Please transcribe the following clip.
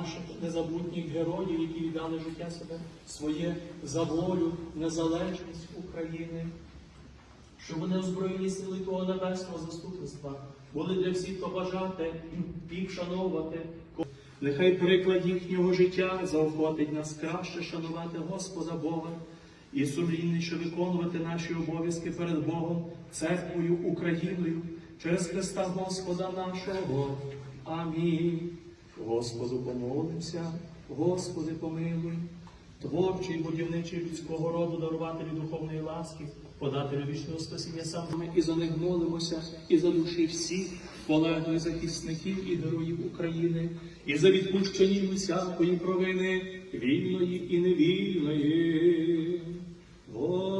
наших незабутніх героїв, які віддали життя себе своє за волю, незалежність України, щоб вони озброєні сили того небесного заступництва були для всіх, хто бажати їх шановувати. Нехай приклад їхнього життя заохотить нас краще шанувати Господа Бога і сумлінніше виконувати наші обов'язки перед Богом, церквою, Україною через Христа Господа нашого. Амінь. Господу помолимося, Господи помилуй, творчий, будівничий людського роду, дарувателю духовної ласки, подателю вічного спасіння саме і за них молимося, і за душі всіх полеглих захисників і героїв України, і за відпущені всякої провини, вільної і невільної. Господи,